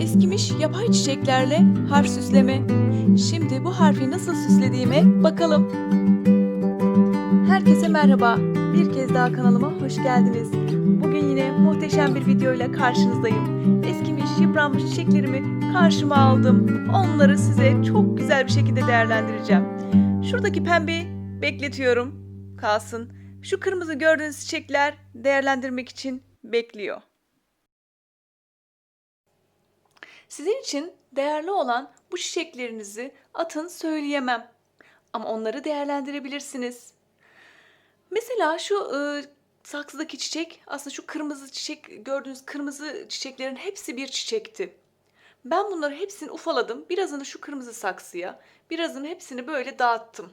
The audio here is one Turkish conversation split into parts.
Eskimiş yapay çiçeklerle harf süsleme. Şimdi bu harfi nasıl süslediğime bakalım. Herkese merhaba. Bir kez daha kanalıma hoş geldiniz. Bugün yine muhteşem bir videoyla karşınızdayım. Eskimiş, yıpranmış çiçeklerimi karşıma aldım. Onları size çok güzel bir şekilde değerlendireceğim. Şuradaki pembeyi bekletiyorum. Kalsın. Şu kırmızı gördüğünüz çiçekler değerlendirmek için bekliyor. Sizin için değerli olan bu çiçeklerinizi atın söyleyemem. Ama onları değerlendirebilirsiniz. Mesela şu e, saksıdaki çiçek aslında şu kırmızı çiçek gördüğünüz kırmızı çiçeklerin hepsi bir çiçekti. Ben bunları hepsini ufaladım. Birazını şu kırmızı saksıya, birazını hepsini böyle dağıttım.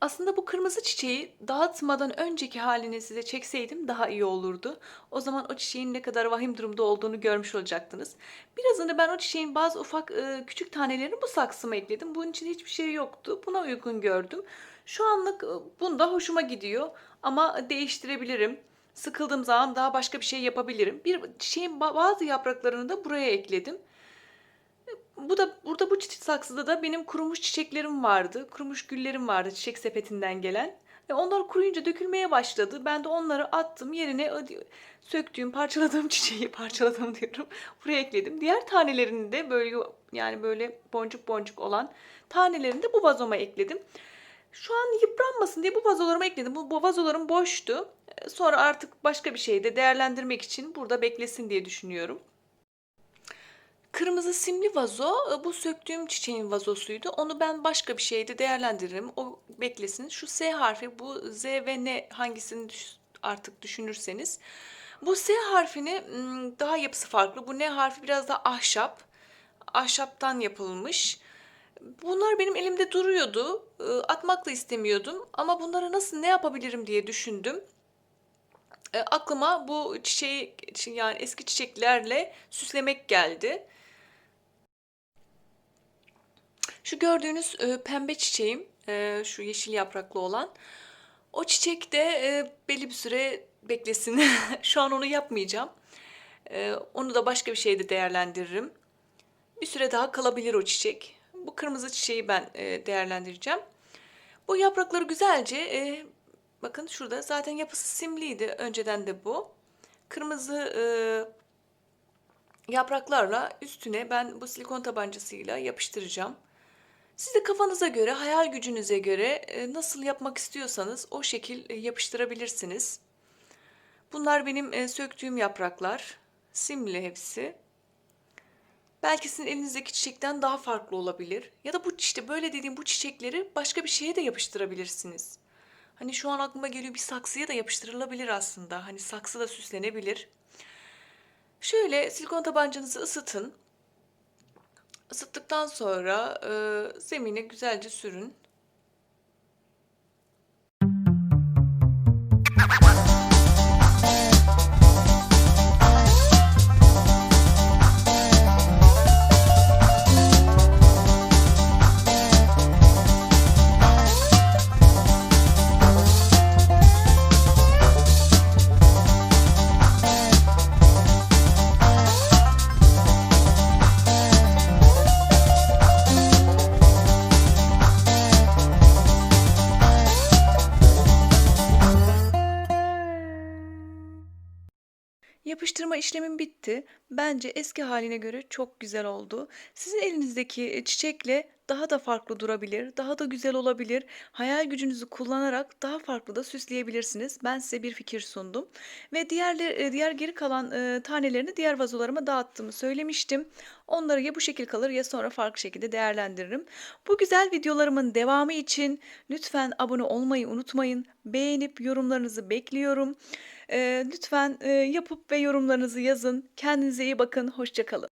Aslında bu kırmızı çiçeği dağıtmadan önceki halini size çekseydim daha iyi olurdu. O zaman o çiçeğin ne kadar vahim durumda olduğunu görmüş olacaktınız. Birazını ben o çiçeğin bazı ufak e, küçük tanelerini bu saksıma ekledim. Bunun için hiçbir şey yoktu. Buna uygun gördüm. Şu anlık e, bunda hoşuma gidiyor ama değiştirebilirim. Sıkıldığım zaman daha başka bir şey yapabilirim. Bir çiçeğin ba- bazı yapraklarını da buraya ekledim. Bu da burada bu çiçek saksıda da benim kurumuş çiçeklerim vardı. Kurumuş güllerim vardı çiçek sepetinden gelen. Ve onlar kuruyunca dökülmeye başladı. Ben de onları attım. Yerine söktüğüm, parçaladığım çiçeği parçaladım diyorum. Buraya ekledim. Diğer tanelerini de böyle yani böyle boncuk boncuk olan tanelerini de bu vazoma ekledim. Şu an yıpranmasın diye bu vazolarıma ekledim. Bu, bu vazolarım boştu. Ee, Sonra artık başka bir şeyde değerlendirmek için burada beklesin diye düşünüyorum. Kırmızı simli vazo e, bu söktüğüm çiçeğin vazosuydu. Onu ben başka bir şeyde değerlendiririm. O beklesin. Şu S harfi bu Z ve N hangisini artık düşünürseniz. Bu S harfini m, daha yapısı farklı. Bu N harfi biraz daha ahşap. Ahşaptan yapılmış. Bunlar benim elimde duruyordu. E, Atmak da istemiyordum. Ama bunları nasıl ne yapabilirim diye düşündüm. E, Aklıma bu çiçeği yani eski çiçeklerle süslemek geldi. Şu gördüğünüz e, pembe çiçeğim, e, şu yeşil yapraklı olan. O çiçek de e, belli bir süre beklesin. Şu an onu yapmayacağım. E, onu da başka bir şeyde değerlendiririm. Bir süre daha kalabilir o çiçek. Bu kırmızı çiçeği ben e, değerlendireceğim. Bu yaprakları güzelce, e, bakın şurada zaten yapısı simliydi önceden de bu. Kırmızı e, yapraklarla üstüne ben bu silikon tabancasıyla yapıştıracağım. Siz de kafanıza göre, hayal gücünüze göre e, nasıl yapmak istiyorsanız o şekil e, yapıştırabilirsiniz. Bunlar benim e, söktüğüm yapraklar. Simli hepsi. Belki sizin elinizdeki çiçekten daha farklı olabilir. Ya da bu işte böyle dediğim bu çiçekleri başka bir şeye de yapıştırabilirsiniz. Hani şu an aklıma geliyor bir saksıya da yapıştırılabilir aslında. Hani saksı da süslenebilir. Şöyle silikon tabancanızı ısıtın. Isıttıktan sonra e, zemine güzelce sürün. Yapıştırma işlemim bitti. Bence eski haline göre çok güzel oldu. Sizin elinizdeki e, çiçekle daha da farklı durabilir, daha da güzel olabilir. Hayal gücünüzü kullanarak daha farklı da süsleyebilirsiniz. Ben size bir fikir sundum ve diğerler e, diğer geri kalan e, tanelerini diğer vazolarıma dağıttığımı söylemiştim. Onları ya bu şekil kalır ya sonra farklı şekilde değerlendiririm. Bu güzel videolarımın devamı için lütfen abone olmayı unutmayın. Beğenip yorumlarınızı bekliyorum. Lütfen yapıp ve yorumlarınızı yazın. Kendinize iyi bakın. Hoşça kalın.